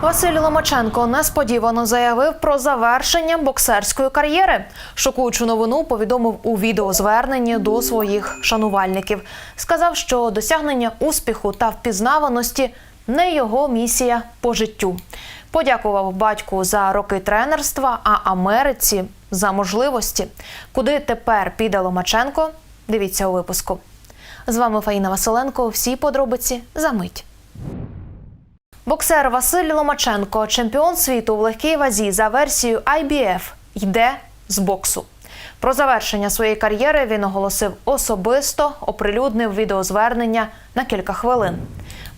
Василь Ломаченко несподівано заявив про завершення боксерської кар'єри. Шокуючу новину повідомив у відеозверненні до своїх шанувальників. Сказав, що досягнення успіху та впізнаваності не його місія по життю. Подякував батьку за роки тренерства, а Америці за можливості. Куди тепер піде Ломаченко? Дивіться у випуску. З вами Фаїна Василенко. Всі подробиці за мить. Боксер Василь Ломаченко, чемпіон світу в легкій вазі за версією IBF, йде з боксу. Про завершення своєї кар'єри він оголосив особисто, оприлюднив відеозвернення на кілька хвилин.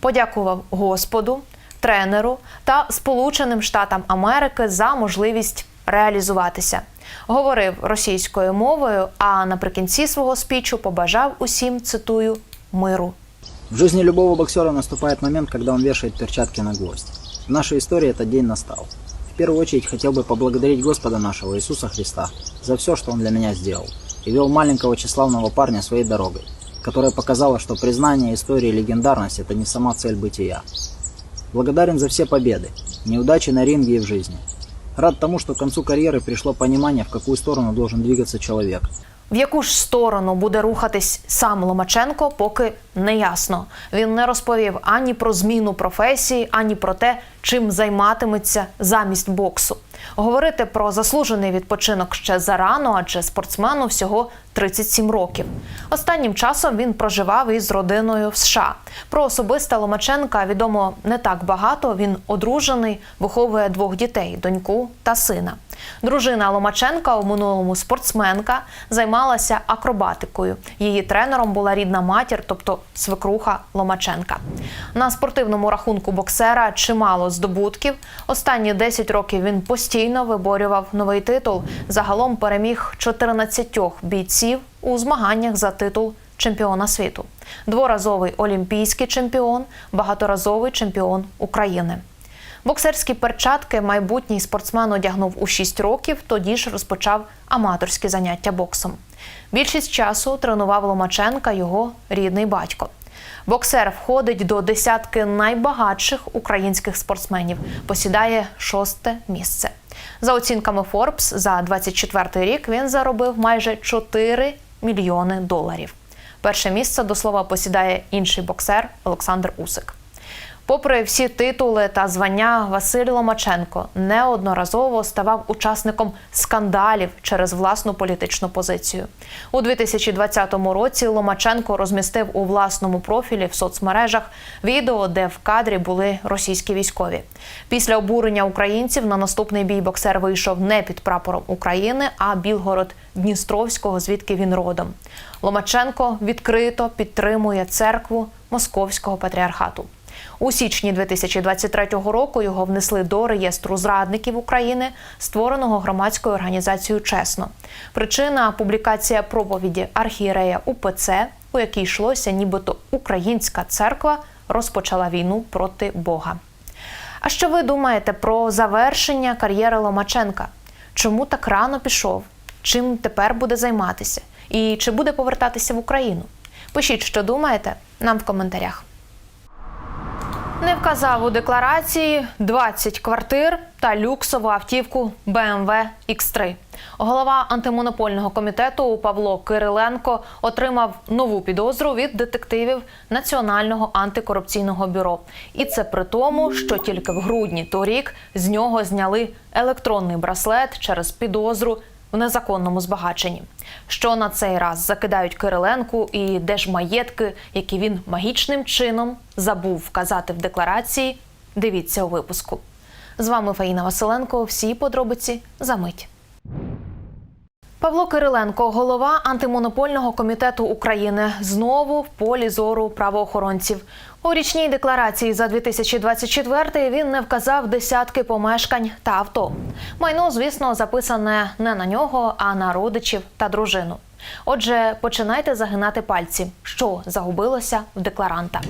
Подякував Господу, тренеру та Сполученим Штатам Америки за можливість реалізуватися. Говорив російською мовою, а наприкінці свого спічу побажав усім цитую миру. В жизни любого боксера наступает момент, когда он вешает перчатки на гвоздь. В нашей истории этот день настал. В первую очередь хотел бы поблагодарить Господа нашего Иисуса Христа за все, что Он для меня сделал, и вел маленького тщеславного парня своей дорогой, которая показала, что признание истории легендарность – это не сама цель бытия. Благодарен за все победы, неудачи на ринге и в жизни. Рад тому, что к концу карьеры пришло понимание, в какую сторону должен двигаться человек – В яку ж сторону буде рухатись сам Ломаченко, поки не ясно. Він не розповів ані про зміну професії, ані про те, чим займатиметься замість боксу. Говорити про заслужений відпочинок ще зарано, адже спортсмену всього 37 років. Останнім часом він проживав із родиною в США. Про особисте Ломаченка відомо не так багато. Він одружений, виховує двох дітей доньку та сина. Дружина Ломаченка у минулому спортсменка займалася акробатикою. Її тренером була рідна матір, тобто свекруха Ломаченка. На спортивному рахунку боксера чимало здобутків. Останні 10 років він постійно виборював новий титул. Загалом переміг 14 бійців у змаганнях за титул чемпіона світу. Дворазовий олімпійський чемпіон, багаторазовий чемпіон України. Боксерські перчатки майбутній спортсмен одягнув у 6 років, тоді ж розпочав аматорські заняття боксом. Більшість часу тренував Ломаченка його рідний батько. Боксер входить до десятки найбагатших українських спортсменів, посідає шосте місце. За оцінками Forbes, за 24 рік він заробив майже 4 мільйони доларів. Перше місце до слова посідає інший боксер Олександр Усик. Попри всі титули та звання, Василь Ломаченко неодноразово ставав учасником скандалів через власну політичну позицію. У 2020 році Ломаченко розмістив у власному профілі в соцмережах відео, де в кадрі були російські військові. Після обурення українців на наступний бій боксер вийшов не під прапором України, а Білгород Дністровського, звідки він родом. Ломаченко відкрито підтримує церкву Московського патріархату. У січні 2023 року його внесли до реєстру зрадників України, створеного громадською організацією Чесно. Причина публікація проповіді архієрея УПЦ, у якій йшлося, нібито українська церква розпочала війну проти Бога. А що ви думаєте про завершення кар'єри Ломаченка? Чому так рано пішов? Чим тепер буде займатися? І чи буде повертатися в Україну? Пишіть, що думаєте, нам в коментарях. Не вказав у декларації 20 квартир та люксову автівку BMW X3. Голова антимонопольного комітету Павло Кириленко отримав нову підозру від детективів Національного антикорупційного бюро. І це при тому, що тільки в грудні торік з нього зняли електронний браслет через підозру в незаконному збагаченні. Що на цей раз закидають Кириленку і де ж маєтки, які він магічним чином забув вказати в декларації. Дивіться у випуску. З вами Фаїна Василенко. Всі подробиці за мить. Павло Кириленко, голова антимонопольного комітету України, знову в полі зору правоохоронців. У річній декларації за 2024 він не вказав десятки помешкань та авто. Майно, звісно, записане не на нього, а на родичів та дружину. Отже, починайте загинати пальці, що загубилося в декларанта: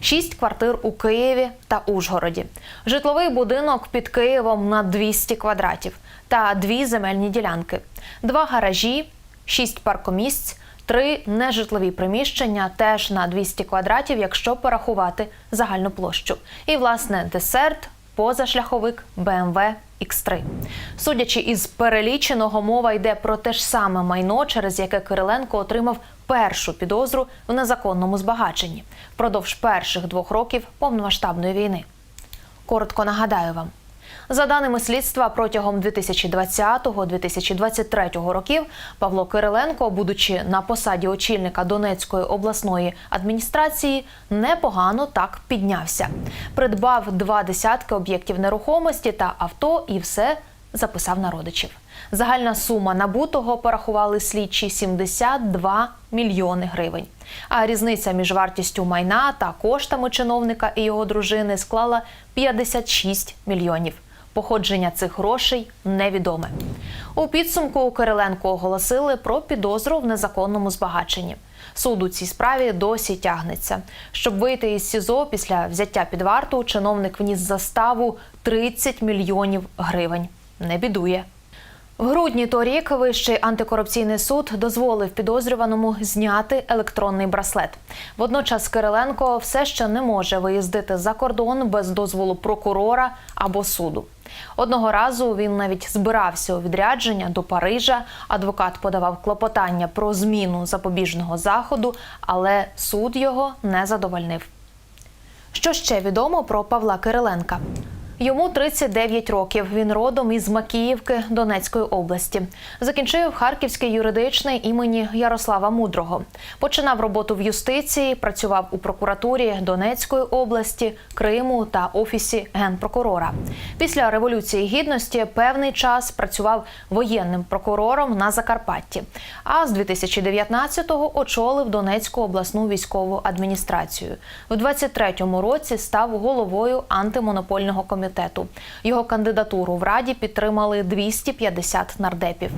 шість квартир у Києві та Ужгороді, житловий будинок під Києвом на 200 квадратів та дві земельні ділянки, два гаражі, шість паркомісць. Три нежитлові приміщення теж на 200 квадратів, якщо порахувати загальну площу. І власне десерт, позашляховик BMW X3. Судячи із переліченого, мова йде про те ж саме майно, через яке Кириленко отримав першу підозру в незаконному збагаченні впродовж перших двох років повномасштабної війни. Коротко нагадаю вам. За даними слідства, протягом 2020-2023 років Павло Кириленко, будучи на посаді очільника Донецької обласної адміністрації, непогано так піднявся. Придбав два десятки об'єктів нерухомості та авто і все записав на родичів. Загальна сума набутого порахували слідчі 72 мільйони гривень. А різниця між вартістю майна та коштами чиновника і його дружини склала 56 мільйонів. Походження цих грошей невідоме. У підсумку Кириленко оголосили про підозру в незаконному збагаченні. Суд у цій справі досі тягнеться. Щоб вийти із СІЗО після взяття під варту, чиновник вніс заставу 30 мільйонів гривень. Не бідує. В грудні торік Вищий антикорупційний суд дозволив підозрюваному зняти електронний браслет. Водночас Кириленко все ще не може виїздити за кордон без дозволу прокурора або суду. Одного разу він навіть збирався у відрядження до Парижа. Адвокат подавав клопотання про зміну запобіжного заходу, але суд його не задовольнив. Що ще відомо про Павла Кириленка? Йому 39 років. Він родом із Макіївки Донецької області. Закінчив Харківський юридичний імені Ярослава Мудрого. Починав роботу в юстиції, працював у прокуратурі Донецької області, Криму та офісі генпрокурора. Після революції гідності певний час працював воєнним прокурором на Закарпатті. А з 2019-го очолив Донецьку обласну військову адміністрацію. В 23-му році став головою антимонопольного комітету. Його кандидатуру в раді підтримали 250 нардепів.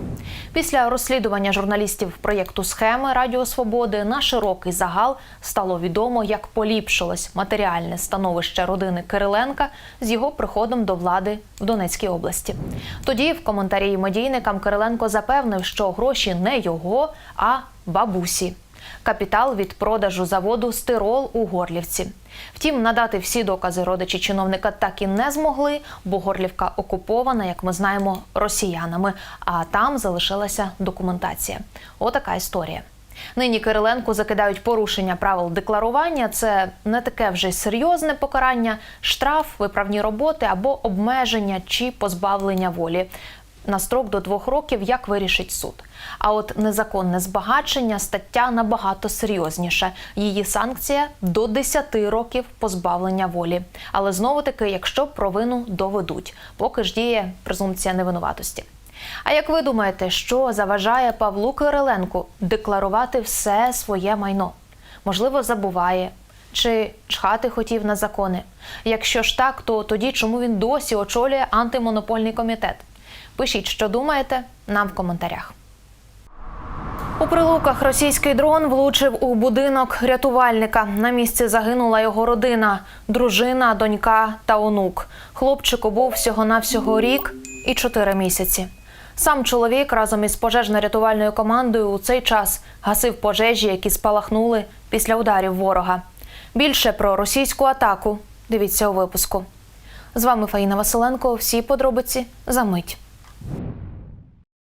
Після розслідування журналістів проєкту схеми Радіо Свободи на широкий загал стало відомо, як поліпшилось матеріальне становище родини Кириленка з його приходом до влади в Донецькій області. Тоді в коментарі медійникам Кириленко запевнив, що гроші не його, а бабусі. Капітал від продажу заводу Стирол у Горлівці. Втім, надати всі докази родичі чиновника так і не змогли, бо Горлівка окупована, як ми знаємо, росіянами, а там залишилася документація. Отака історія. Нині Кириленку закидають порушення правил декларування. Це не таке вже серйозне покарання, штраф, виправні роботи або обмеження чи позбавлення волі на строк до двох років, як вирішить суд. А от незаконне збагачення стаття набагато серйозніша. Її санкція до 10 років позбавлення волі. Але знову таки, якщо провину доведуть, поки ж діє презумпція невинуватості. А як ви думаєте, що заважає Павлу Кириленку декларувати все своє майно? Можливо, забуває чи чхати хотів на закони? Якщо ж так, то тоді чому він досі очолює антимонопольний комітет? Пишіть, що думаєте, нам в коментарях. У прилуках російський дрон влучив у будинок рятувальника. На місці загинула його родина, дружина, донька та онук. Хлопчику був всього-навсього рік і чотири місяці. Сам чоловік разом із пожежно-рятувальною командою у цей час гасив пожежі, які спалахнули після ударів ворога. Більше про російську атаку дивіться у випуску. З вами Фаїна Василенко. Всі подробиці за мить.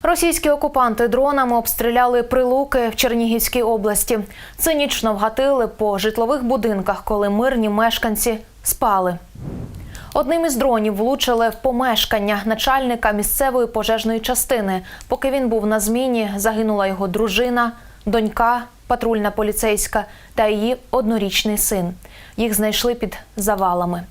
Російські окупанти дронами обстріляли прилуки в Чернігівській області. Цинічно вгатили по житлових будинках, коли мирні мешканці спали. Одним із дронів влучили в помешкання начальника місцевої пожежної частини. Поки він був на зміні, загинула його дружина, донька, патрульна поліцейська та її однорічний син. Їх знайшли під завалами.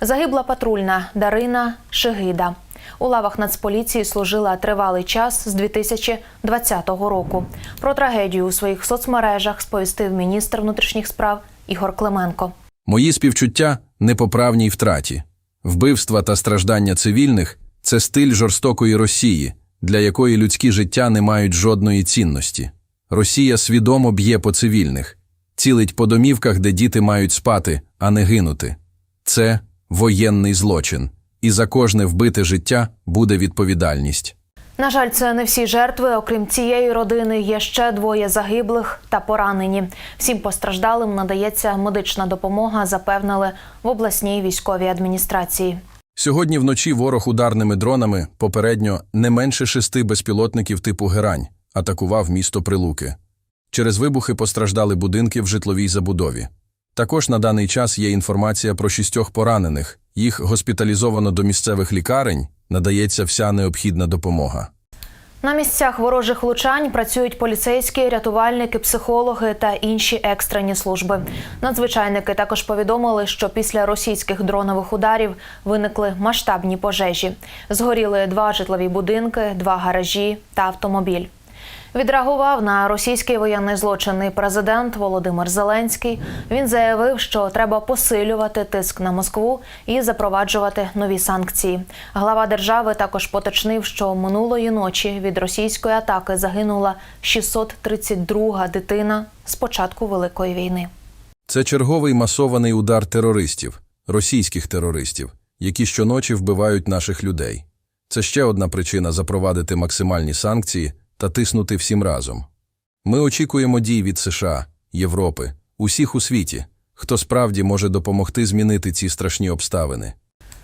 Загибла патрульна Дарина Шигида. У лавах Нацполіції служила тривалий час з 2020 року. Про трагедію у своїх соцмережах сповістив міністр внутрішніх справ Ігор Клименко. Мої співчуття непоправній втраті. Вбивства та страждання цивільних це стиль жорстокої Росії, для якої людські життя не мають жодної цінності. Росія свідомо б'є по цивільних, цілить по домівках, де діти мають спати, а не гинути. Це воєнний злочин, і за кожне вбите життя буде відповідальність. На жаль, це не всі жертви. Окрім цієї родини, є ще двоє загиблих та поранені. Всім постраждалим надається медична допомога, запевнили в обласній військовій адміністрації. Сьогодні вночі ворог ударними дронами попередньо не менше шести безпілотників типу Герань атакував місто Прилуки. Через вибухи постраждали будинки в житловій забудові. Також на даний час є інформація про шістьох поранених. Їх госпіталізовано до місцевих лікарень, надається вся необхідна допомога. На місцях ворожих влучань працюють поліцейські, рятувальники, психологи та інші екстрені служби. Надзвичайники також повідомили, що після російських дронових ударів виникли масштабні пожежі. Згоріли два житлові будинки, два гаражі та автомобіль. Відреагував на російський воєнний злочин і президент Володимир Зеленський. Він заявив, що треба посилювати тиск на Москву і запроваджувати нові санкції. Глава держави також поточнив, що минулої ночі від російської атаки загинула 632 дитина з початку великої війни. Це черговий масований удар терористів, російських терористів, які щоночі вбивають наших людей. Це ще одна причина запровадити максимальні санкції та тиснути всім разом. Ми очікуємо дій від США, Європи, усіх у світі, хто справді може допомогти змінити ці страшні обставини.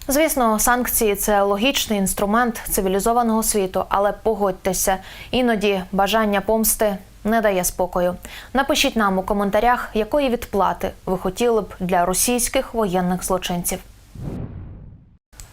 Звісно, санкції це логічний інструмент цивілізованого світу, але погодьтеся, іноді бажання помсти не дає спокою. Напишіть нам у коментарях, якої відплати ви хотіли б для російських воєнних злочинців.